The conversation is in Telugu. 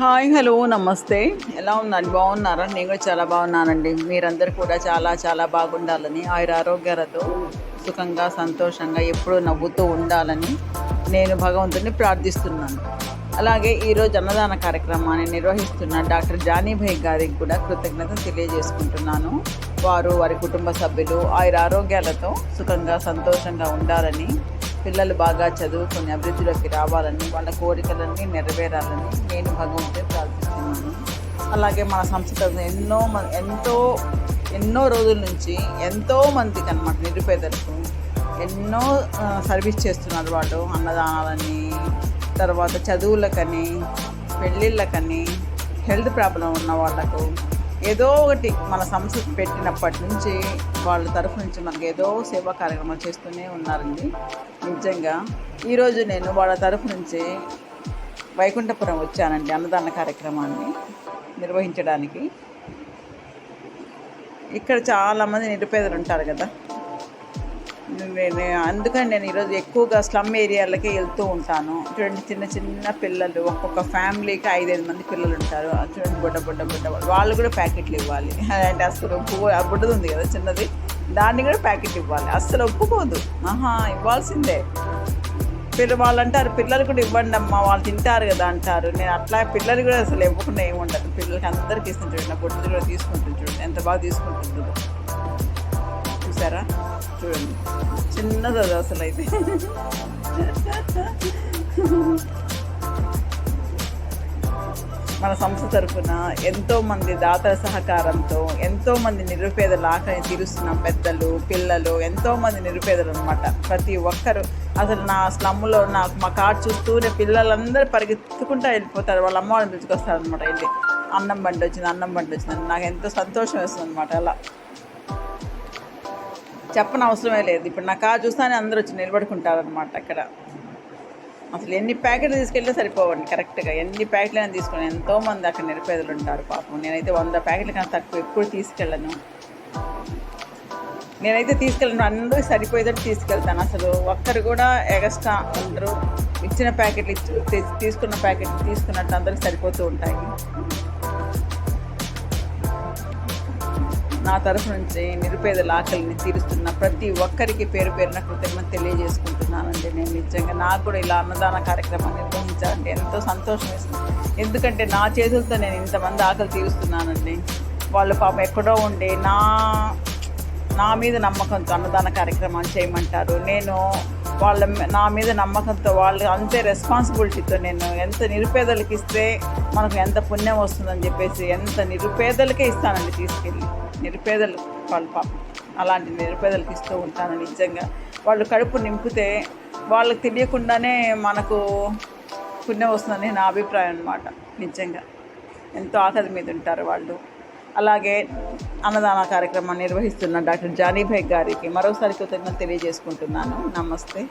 హాయ్ హలో నమస్తే. ఎలా ఉన్నారు? బాగున్నారా? నేను కూడా చాలా బాగున్నానండి. మీరందరూ కూడా చాలా చాలా బాగుండాలని ఆయుర ఆరోగ్యాలతో సుఖంగా సంతోషంగా ఎప్పుడూ నవ్వుతూ ఉండాలని నేను భగవంతుని ప్రార్థిస్తున్నాను. అలాగే ఈరోజు అన్నదాన కార్యక్రమాన్ని నిర్వహిస్తున్న డాక్టర్ జానీభాయ్ గారికి కూడా కృతజ్ఞత తెలియజేసుకుంటున్నాను. వారు వారి కుటుంబ సభ్యులు ఆయుర ఆరోగ్యాలతో సుఖంగా సంతోషంగా ఉండాలని పిల్లలు బాగా చదువుకొని అభివృద్ధిలోకి రావాలని వాళ్ళ కోరికలన్నీ నెరవేరాలని నేను భగవంతుని ప్రార్థిస్తున్నాను. అలాగే మన సంస్థలో ఎన్నో మ- ఎంతో ఎన్నో రోజుల నుంచి ఎంతో మందికి అనమాట నిరుపేదలకు ఎన్నో సర్వీస్ చేస్తున్నారు వాళ్ళు అన్నదానాలని తర్వాత చదువులకని పెళ్ళిళ్ళకని హెల్త్ ప్రాబ్లం ఉన్న వాళ్ళకు ఏదో ఒకటి మన సంస్థ పెట్టినప్పటి నుంచి వాళ్ళ తరఫు నుంచి మనకి ఏదో సేవా కార్యక్రమాలు చేస్తూనే ఉన్నారండి. నిజంగా ఈరోజు నేను వాళ్ళ తరఫు నుంచి వైకుంఠపురం వచ్చానండి అన్నదాన కార్యక్రమాన్ని నిర్వహించడానికి. ఇక్కడ చాలామంది నిరుపేదలు ఉంటారు కదా. అందుకని నేను ఈరోజు ఎక్కువగా స్లమ్ ఏరియాలకే వెళ్తూ ఉంటాను. చూడండి చిన్న చిన్న పిల్లలు ఒక్కొక్క ఫ్యామిలీకి ఐదైదు మంది పిల్లలు ఉంటారు. చూడండి బుడ్డ బుడ్డ బుడ్డ వాళ్ళు కూడా ప్యాకెట్లు ఇవ్వాలి. అంటే అసలు ఒప్పుకో ఆ బుడ్డది ఉంది కదా చిన్నది. దాన్ని కూడా ప్యాకెట్ ఇవ్వాలి. అస్సలు ఒప్పుకోదు. ఆహా ఇవ్వాల్సిందే. పిల్ల వాళ్ళు అంటారు పిల్లలు కూడా ఇవ్వండి అమ్మా వాళ్ళు తింటారు కదా అంటారు. నేను అట్లా పిల్లలు కూడా అసలు ఇవ్వకుండా ఏమి ఉండదు. పిల్లలకి అందరికీ ఇస్తుంటాడు నా బుడ్డది కూడా తీసుకుంటుంది చూడండి. ఎంత బాగా తీసుకుంటుందో. చూసారా? చూడండి. చిన్నది అది అసలు అయితే. మన సంస్థ తరఫున ఎంతో మంది దాతల సహకారంతో ఎంతో మంది నిరుపేదల ఆకలిని తీరుస్తున్నాం పెద్దలు పిల్లలు ఎంతో మంది నిరుపేదలు అనమాట ప్రతి ఒక్కరు అసలు నా స్లమ్లో నాకు మా కార్డు చూస్తూనే పిల్లలందరూ పరిగెత్తుకుంటూ వెళ్ళిపోతారు. వాళ్ళ అమ్మ వాళ్ళని పిలుచుకొస్తారు అనమాట వెళ్ళి. అన్నం బండి వచ్చింది అన్నం బండి వచ్చింది నాకు ఎంతో సంతోషం వేస్తుంది అనమాట అలా. చెప్పని అవసరమే లేదు. ఇప్పుడు నా కార్ చూస్తానే అందరూ వచ్చి నిలబడుకుంటారు అనమాట అక్కడ. అసలు ఎన్ని ప్యాకెట్లు తీసుకెళ్ళినా సరిపోవండి కరెక్ట్గా. ఎన్ని ప్యాకెట్లు అయినా తీసుకుని ఎంతోమంది అక్కడ నిరుపేదలు ఉంటారు పాపం. నేనైతే వంద ప్యాకెట్ల కన్నా తక్కువ ఎక్కువ తీసుకెళ్ళను. నేనైతే తీసుకెళ్ళను. అందరూ సరిపోయేటట్టు తీసుకెళ్తాను. అసలు ఒక్కరు కూడా ఎగస్ట్రా ఉండరు ఇచ్చిన ప్యాకెట్లు ఇచ్చి తీసుకున్న ప్యాకెట్లు తీసుకున్నట్టు అందరికి సరిపోతూ ఉంటాయి. నా తరఫు నుంచి నిరుపేదల ఆకలిని తీరుస్తున్న ప్రతి ఒక్కరికి పేరు పేరున కృతజ్ఞత తెలియజేసుకుంటున్నానండి నేను నిజంగా. నాకు కూడా ఇలా అన్నదాన కార్యక్రమాన్ని నిర్వహించాలంటే ఎంతో సంతోషం వేస్తుంది. ఎందుకంటే నా చేతులతో నేను ఇంతమంది ఆకలి తీరుస్తున్నానండి. వాళ్ళు పాపం ఎక్కడో ఉండి నా నా మీద నమ్మకంతో అన్నదాన కార్యక్రమాలు చేయమంటారు. నేను వాళ్ళ నా మీద నమ్మకంతో వాళ్ళు అంతే రెస్పాన్సిబిలిటీతో నేను ఎంత నిరుపేదలకు ఇస్తే మనకు ఎంత పుణ్యం వస్తుందని చెప్పేసి ఎంత నిరుపేదలకే ఇస్తానండి తీసుకెళ్ళి. నిరుపేదలు వాళ్ళు పాపం. అలాంటి నిరుపేదలకు ఇస్తూ ఉంటాను నిజంగా. వాళ్ళు కడుపు నింపితే వాళ్ళకి తెలియకుండానే మనకు పుణ్యం వస్తుందని నా అభిప్రాయం అనమాట నిజంగా. ఎంతో ఆకలి మీద ఉంటారు వాళ్ళు. అలాగే అన్నదాన కార్యక్రమాన్ని నిర్వహిస్తున్న డాక్టర్ జానీభాయ్ గారికి మరోసారి కృతజ్ఞత తెలియజేసుకుంటున్నాను. నమస్తే.